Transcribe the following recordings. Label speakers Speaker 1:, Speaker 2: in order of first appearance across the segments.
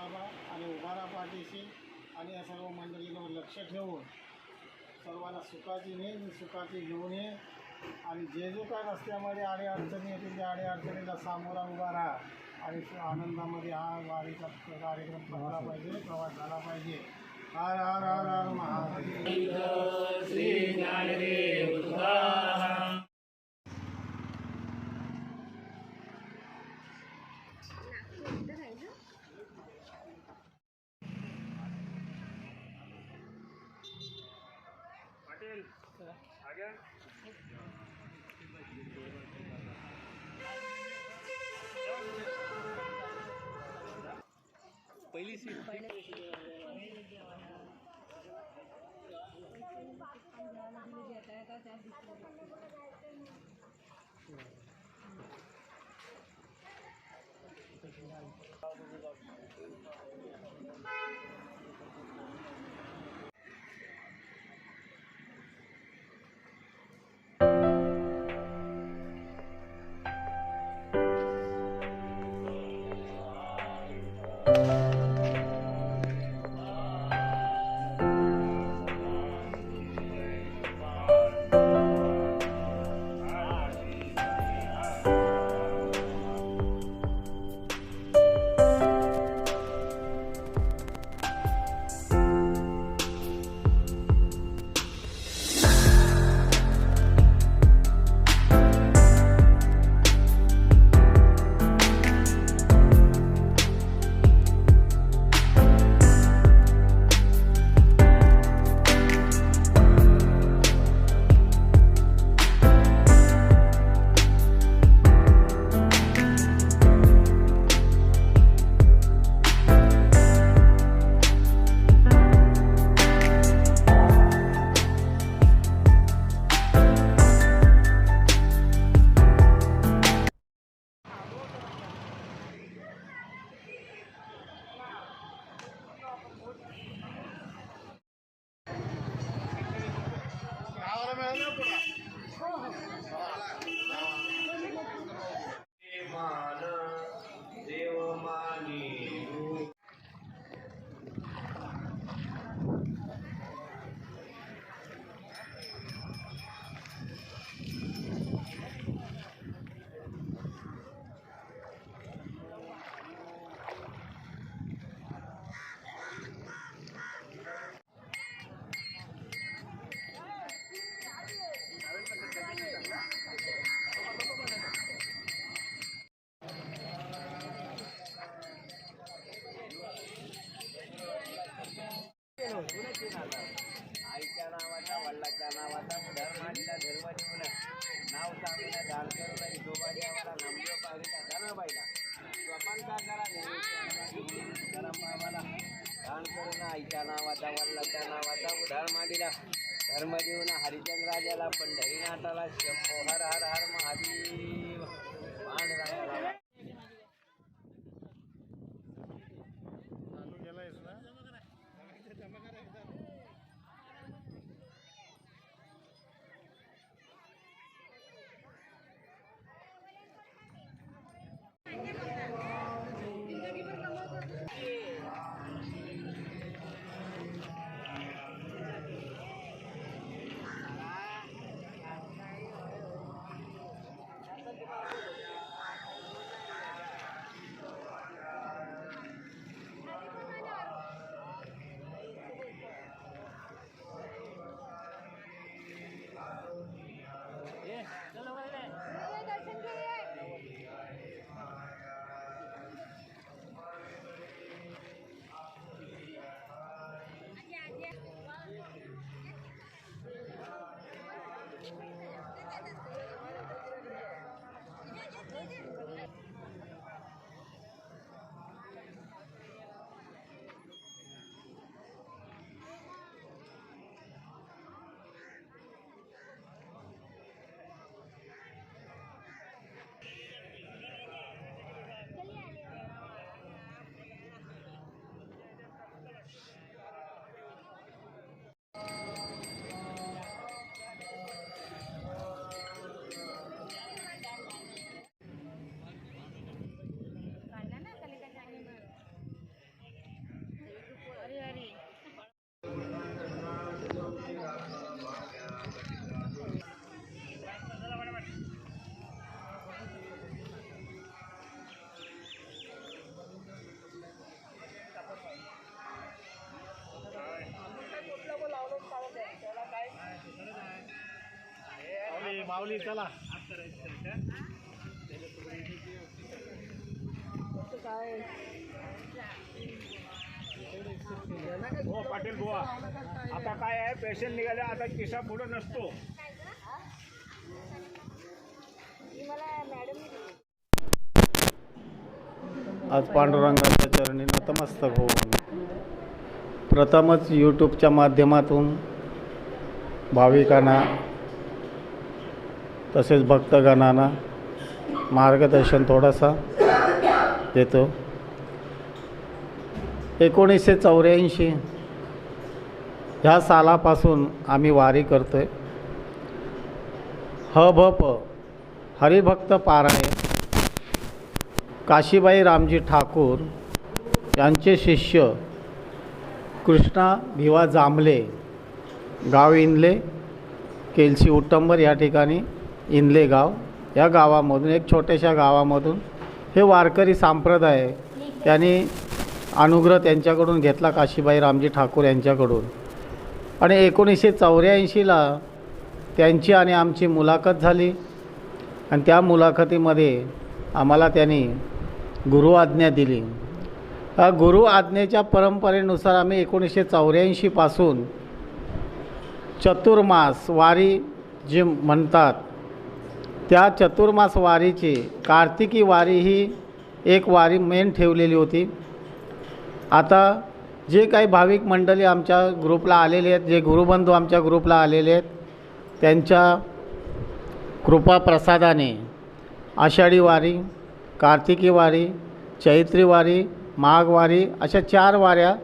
Speaker 1: बाबा आणि उभारा पाठीशी आणि या सर्व मंडळींवर लक्ष ठेवून सर्वांना सुखाची नेहमी सुखाची घेऊन ये. आणि जे जे काय रस्त्यामध्ये आडे अडचणी येतील त्या आडे अडचणीला सामोरा उभा राहा. आणि आनंदामध्ये हा वारीचा कार्यक्रम झाला पाहिजे प्रवास झाला पाहिजे. हर हर हर हर महादेव.
Speaker 2: ಕೊಡ್ತಾರ नाव सांगितलं दान करून आम्हाला नामदेव पाहिला धन पाहिला स्वपन का करा धर्म आम्हाला दान करून आईच्या नावाचा वडिलाच्या नावाचा उधार पंढरीनाथाला शंभो हर हर हर महादेव.
Speaker 3: माऊली चला.
Speaker 4: हो पाटील बुवा. आता काय आहे पेशंट निघाले आता किसा पुढे नसतो.
Speaker 3: आज पांडुरंगाच्या चरणी नतमस्तक होऊन प्रथमच यूट्यूबच्या माध्यमातून भाविकांना तसेच भक्तगणांना मार्गदर्शन थोडासा देतो. एकोणीसशे चौऱ्याऐंशी ह्या सालापासून आम्ही वारी करतो आहे ह भ प हरिभक्त पारायण काशीबाई रामजी ठाकूर यांचे शिष्य कृष्णा भिवा जांभले गाव इंदले केलसी उट्टंबर या ठिकाणी इनले गाव या गावामधून एक छोट्याशा गावामधून हे वारकरी संप्रदाय त्यांनी अनुग्रह त्यांच्याकडून घेतला काशीबाई रामजी ठाकूर यांच्याकडून. आणि एकोणीसशे चौऱ्याऐंशीला त्यांची आणि आमची मुलाखत झाली. आणि त्या मुलाखतीमध्ये आम्हाला त्यांनी गुरु आज्ञा दिली. गुरु आज्ञेच्या परंपरेनुसार आम्ही एकोणीसशे चौऱ्याऐंशीपासून चतुर्मास वारी जे म्हणतात त्या चतुर्मास वारीची कार्तिकी वारी ही एक वारी मेन ठेवलेली होती. आता जे काही भाविक मंडळी आमच्या ग्रुपला आलेले आहेत जे गुरुबंधू आमच्या ग्रुपला आलेले आहेत त्यांच्या कृपाप्रसादाने आषाढी वारी कार्तिकी वारी चैत्री वारी माघवारी अशा चार वाऱ्या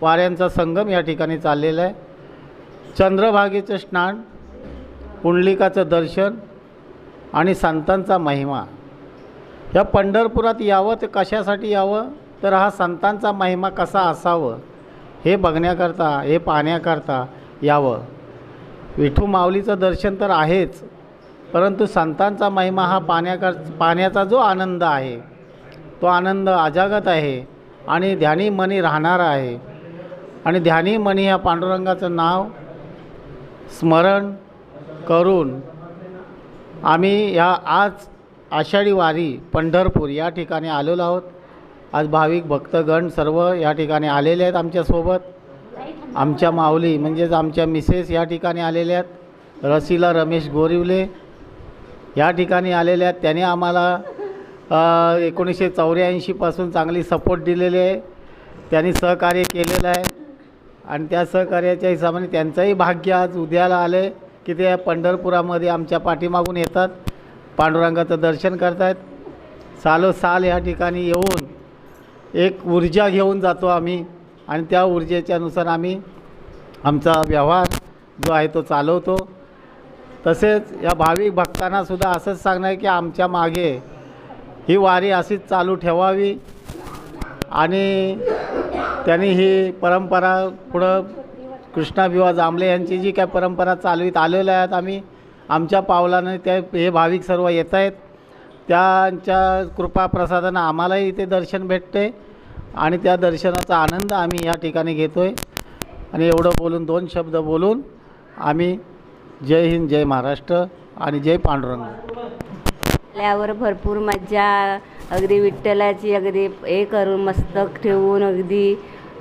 Speaker 3: वाऱ्यांचा संगम या ठिकाणी चाललेला आहे. चंद्रभागेचं स्नान पुंडलिकाचं दर्शन आणि संतांचा महिमा. या पंढरपुरात यावं ते कशासाठी यावं? तर हा संतांचा महिमा कसा असावं? हे बघण्याकरता हे पाहण्याकरता यावं. विठू माऊलीचं दर्शन तर आहेच परंतु संतांचा महिमा हा पाण्याकर पाण्याचा जो आनंद आहे तो आनंद अजागत आहे आणि ध्यानी मनी राहणारा आहे. आणि ध्यानी मनी ह्या पांडुरंगाचं नाव स्मरण करून आम्ही या आज आषाढी वारी पंढरपूर या ठिकाणी आलेलो आहोत. आज भाविक भक्तगण सर्व या ठिकाणी आलेले आहेत आमच्यासोबत. आमच्या माऊली म्हणजेच आमच्या मिसेस या ठिकाणी आलेल्या आहेत. रसिला रमेश गोरिवले या ठिकाणी आलेल्या आहेत. त्याने आम्हाला एकोणीसशे चौऱ्याऐंशीपासून चांगली सपोर्ट दिलेली आहे. त्यांनी सहकार्य केलेलं आहे. आणि त्या सहकार्याच्या हिशोबाने त्यांचंही भाग्य आज उद्याला आले की ते पंढरपुरामध्ये आमच्या पाठीमागून येतात. पांडुरंगाचं दर्शन करतात सालोसाल या ठिकाणी येऊन एक ऊर्जा घेऊन जातो आम्ही आणि त्या ऊर्जेच्यानुसार आम्ही आमचा व्यवहार जो आहे तो चालवतो. तसेच या भाविक भक्तांनासुद्धा असंच सांगणं आहे की आमच्या मागे ही वारी अशीच चालू ठेवावी आणि त्यांनी ही परंपरा पुढं कृष्णाभिवा जांभळे यांची जी काय परंपरा चालवीत आलेल्या आहेत आम्ही आमच्या पावलाने त्या हे भाविक सर्व येत आहेत. त्यांच्या कृपाप्रसादानं आम्हालाही इथे दर्शन भेटते आणि त्या दर्शनाचा आनंद आम्ही या ठिकाणी घेतो आहे आणि एवढं बोलून दोन शब्द बोलून आम्ही जय हिंद जय महाराष्ट्र आणि जय पांडुरंग.
Speaker 5: आल्यावर भरपूर मज्जा अगदी विठ्ठलाची अगदी हे करून मस्तक ठेवून अगदी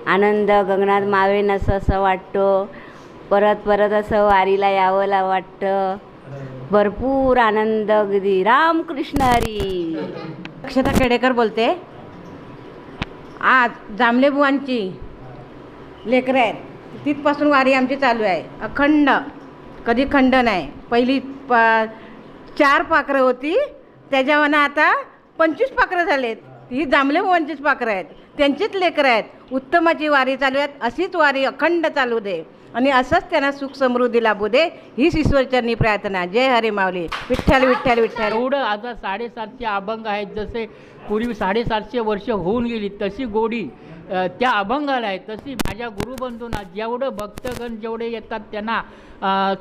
Speaker 5: आनंद गगनात मावेन असं असं वाटतं. परत परत असं वारीला यावंला वाटतं. भरपूर आनंद अगदी. रामकृष्ण हरी.
Speaker 6: अक्षता खेडेकर बोलते. आज जांभळे बुवांची लेकरं आहेत. तिथपासून वारी आमची चालू आहे. अखंड. कधी खंड नाही. पहिली प चार पाखरं होती. त्याच्यावर आता पंचवीस पाखरं झालेत. ही जांभळे बुवांचीच पाखरं आहेत. त्यांचीच लेकरं आहेत. उत्तमाची वारी चालू आहेत. अशीच वारी अखंड चालू दे. आणि असंच त्यांना सुख समृद्धी लाभू दे. हीच ईश्वरचरणी प्रार्थना. जय हरे माऊली. विठ्ठल विठ्ठल विठ्ठल.
Speaker 7: एवढं आता साडेसातशे अभंग आहेत. जसे पूर्वी साडेसातशे वर्ष होऊन गेली तशी गोडी
Speaker 8: त्या अभंगाला आहे. तशी माझ्या गुरुबंधूंना जेवढं भक्तगण जेवढे येतात त्यांना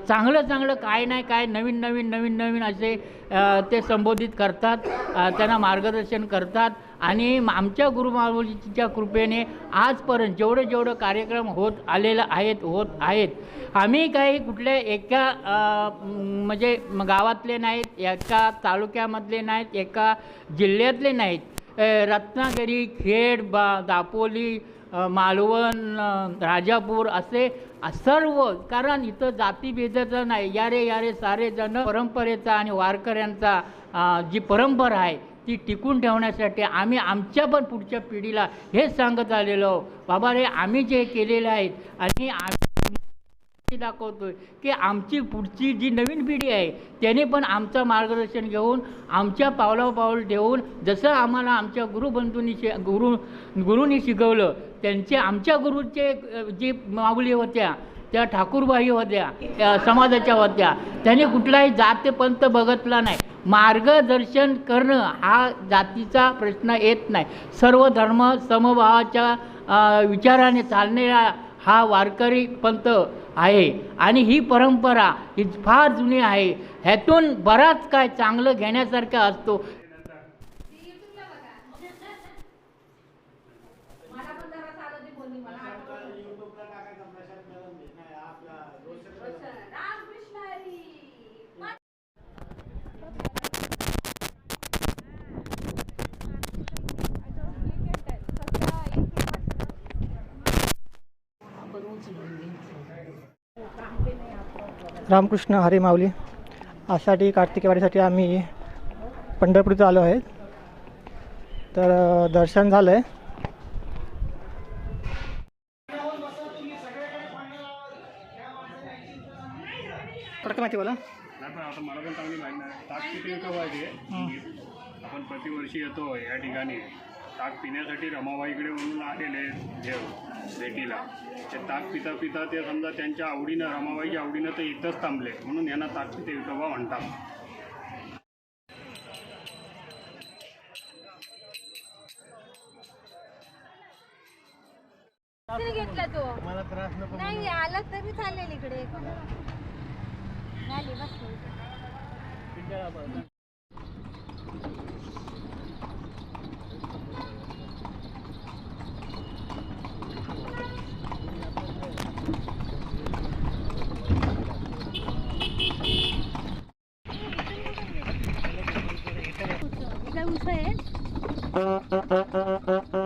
Speaker 8: चांगलं चांगलं काय नाही काय नवीन नवीन नवीन नवीन असे ते संबोधित करतात. त्यांना मार्गदर्शन करतात. आणि आमच्या गुरुमाऊलीच्या कृपेने आजपर्यंत जेवढं जेवढं कार्यक्रम होत आलेलं आहेत होत आहेत आम्ही काही कुठल्या एका म्हणजे गावातले नाहीत एका तालुक्यामधले नाहीत एका जिल्ह्यातले नाहीत. रत्नागिरी खेड बा दापोली मालवण राजापूर असे सर्व कारण इथं जातीभेदाचं नाही यारे यारे सारे जण परंपरेचा आणि वारकऱ्यांचा जी परंपरा आहे ती टिकून ठेवण्यासाठी आम्ही आमच्या पण पुढच्या पिढीला हेच सांगत आलेलो. बाबा रे आम्ही जे केलेलं आहेत आणि आम्ही दाखवतोय की आमची पुढची जी नवीन पिढी आहे त्याने पण आमचं मार्गदर्शन घेऊन आमच्या पावलापाऊल ठेवून जसं आम्हाला आमच्या गुरुबंधूंनी शि गुरु गुरुनी शिकवलं त्यांचे आमच्या गुरुचे जी जे माऊली होत्या त्या ठाकूरबाई होत्या त्या समाजाच्या होत्या. त्याने कुठलाही जातपंथ बघतला नाही. मार्गदर्शन करणं हा जातीचा प्रश्न येत नाही. सर्व धर्म समभावाच्या विचाराने चालणारा हा वारकरी पंत आहे. आणि ही परंपरा ही फार जुनी आहे. ह्यातून बराच काय चांगलं घेण्यासारखं असतो.
Speaker 9: रामकृष्ण हरी माऊली. आषाढी कार्तिकी वारीसाठी आम्ही पंढरपूरचं आलो आहे. तर दर्शन झालं आहे थोडं माहिती बोला.
Speaker 4: मला पण चांगली माहिती आहे. आपण प्रतिवर्षी येतो या ठिकाणी. ताक पिण्यासाठी रमाबाईकडे म्हणून आलेले देव भेटीला ते ताक पिता पिता ते समजा त्यांच्या आवडीनं रमाबाईच्या आवडीनं ते इथंच थांबले. म्हणून यांना ताक पिते विठोबा म्हणतात.
Speaker 10: तरी घेतला तो? नाही आला तरी चालेल इकडे. बस. Thank.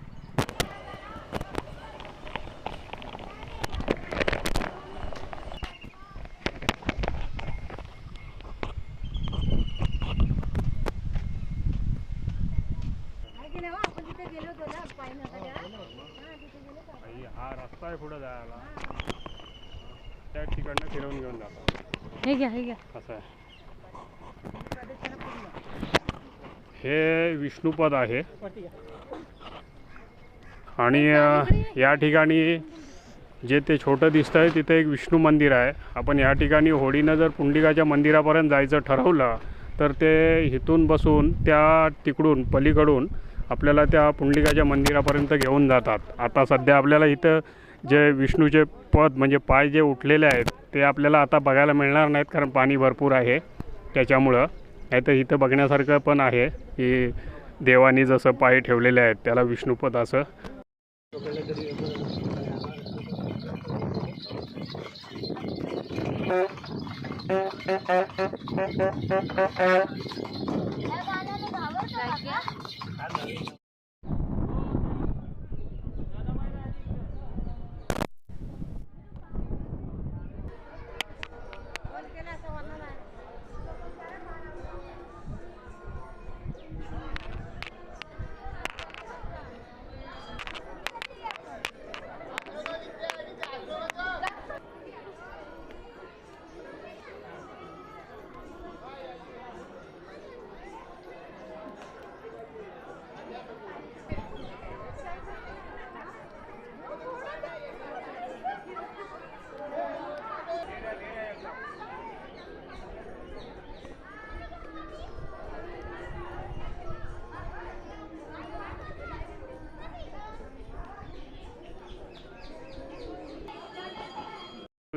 Speaker 10: आहे की नाही हो? आपण तिथे गेलो होतो ना पायी नव्हता तेव्हा? हा, तिथे गेलो होतो.
Speaker 4: आई, हा रस्ता आहे पुढे जायला त्या ठिकाणं फिरवून घेऊन जातात
Speaker 10: हे घ्या हे घ्या
Speaker 4: असं आहे. हे विष्णुपद आहे. आणि या ठिकाणी जे ते छोटं दिसतं आहे तिथे एक विष्णू मंदिर आहे. आपण या ठिकाणी होडीनं जर पुंडिकाच्या मंदिरापर्यंत जायचं ठरवलं तर ते इथून बसून त्या तिकडून पलीकडून आपल्याला त्या पुंडलिकाच्या मंदिरापर्यंत घेऊन जातात. आता सध्या आपल्याला इथं जे विष्णूचे पद म्हणजे पाय जे उठलेले आहेत ते आपल्याला आता बघायला मिळणार नाहीत कारण पाणी भरपूर आहे. त्याच्यामुळं नाही तर इथं बघण्यासारखं पण आहे की देवानी जसं पाय ठेवलेले आहेत त्याला विष्णुपद असं.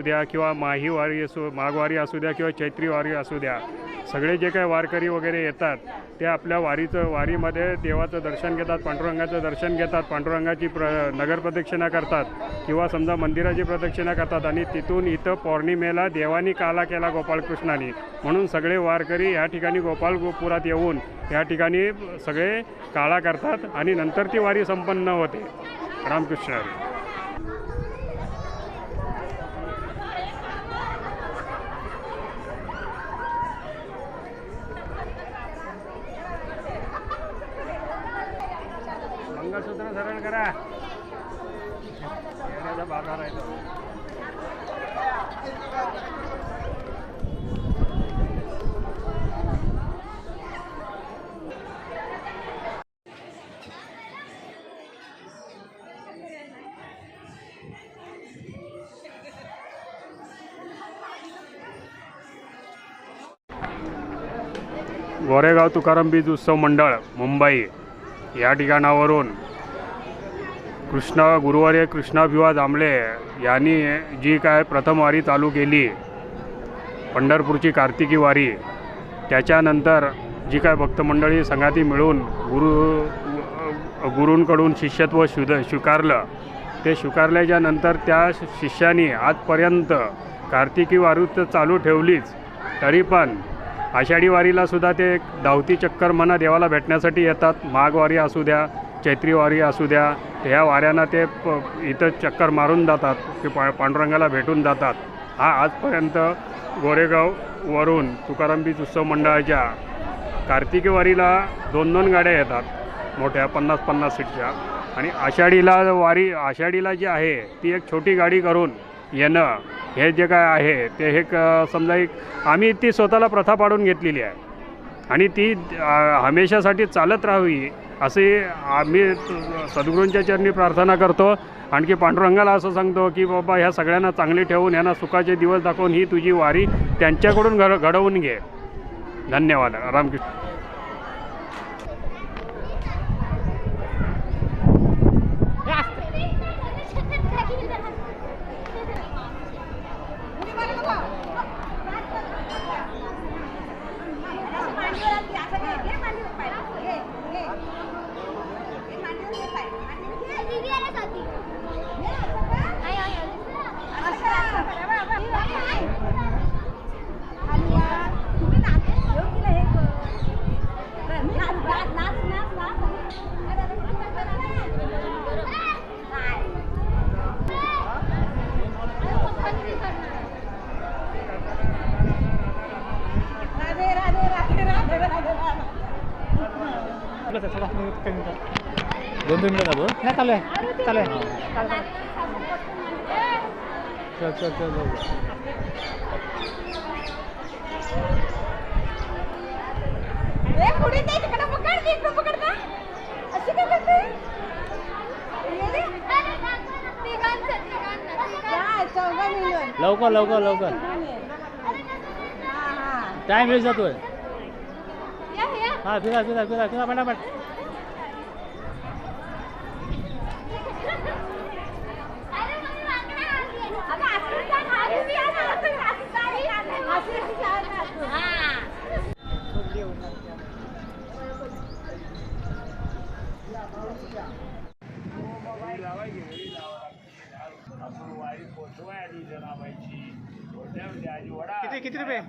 Speaker 4: द्या किंवा माही वारी असो माघवारी असू द्या किंवा चैत्री वारी असू द्या. सगळे जे काही वारकरी वगैरे येतात ते आपल्या वारीचं वारीमध्ये देवाचं दर्शन घेतात पांडुरंगाचं दर्शन घेतात पांडुरंगाची प्र नगर प्रदक्षिणा करतात किंवा समजा मंदिराची प्रदक्षिणा करतात आणि तिथून इथं पौर्णिमेला देवानी काला केला गोपाळकृष्णाने. म्हणून सगळे वारकरी ह्या ठिकाणी गोपाल गोपुरात येऊन या ठिकाणी सगळे काळा करतात आणि नंतर ती वारी संपन्न होते. रामकृष्ण हरी. मंगळसूत्र सरळ करा. येण्याचा बाजार आहे गोरेगाव तुकाराम बीज उत्सव मंडळ मुंबई. या ठिकाणावरून कृष्ण गुरुवारी कृष्णाभिवा जांभळे यांनी जी काय प्रथम वारी चालू केली पंढरपूरची कार्तिकी वारी त्याच्यानंतर जी काय भक्तमंडळी संघाती मिळून गुरु गुरूंकडून शिष्यत्व शुद स्वीकारलं ते स्वीकारल्याच्या नंतर त्या शिष्यानी आजपर्यंत कार्तिकी वारी तर चालू ठेवलीच तरी पण आषाढी वारीलासुद्धा ते धावती चक्कर म्हणा देवाला भेटण्यासाठी येतात माघवारी असू द्या चैत्री वारी असू द्या ह्या वाऱ्यांना ते प इथं चक्कर मारून जातात की पा पांडुरंगाला भेटून जातात. हा आजपर्यंत गोरेगाववरून तुकाराम बीज उत्सव मंडळाच्या कार्तिकी वारीला दोन दोन गाड्या येतात मोठ्या पन्नास पन्नास सीटच्या. आणि आषाढीला वारी आषाढीला जी आहे ती एक छोटी गाडी करून येणं हे जे काय आहे ते हे क समजा एक आम्ही ती स्वतःला प्रथा पाडून घेतलेली आहे. आणि ती हमेशासाठी चालत राहावी असे आम्ही सद्गुरूंच्या चरणी प्रार्थना करतो. आणखी पांडुरंगाला असं सांगतो की बाबा ह्या सगळ्यांना चांगले ठेवून यांना सुखाचे दिवस दाखवून ही तुझी वारी त्यांच्याकडून घड घडवून घे. धन्यवाद. रामकृष्ण
Speaker 7: दोन दोन मिनिटं थांबू
Speaker 9: नाही चालू आहे चालू आहे
Speaker 7: चल चल चल जाऊ.
Speaker 10: पुढे ते तिकडे पकड इकडे पकड ना अशी काय करते काय चौघा मिळून.
Speaker 7: लवकर लवकर लवकर. टाइम वेस्ट जातोय. हा फिरा फिरा फिरा फिरा पटापट.
Speaker 9: किती किती रुपये?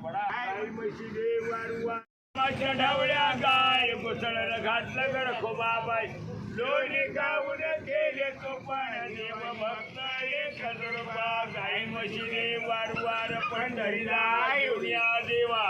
Speaker 2: ढवळ्या गाय मुसळला घातलं गड खोबाबाई लोणी गाऊन केले तो पण देव भक्त एक रुपा गाई म्हशीने वारंवार पंढरीला देवा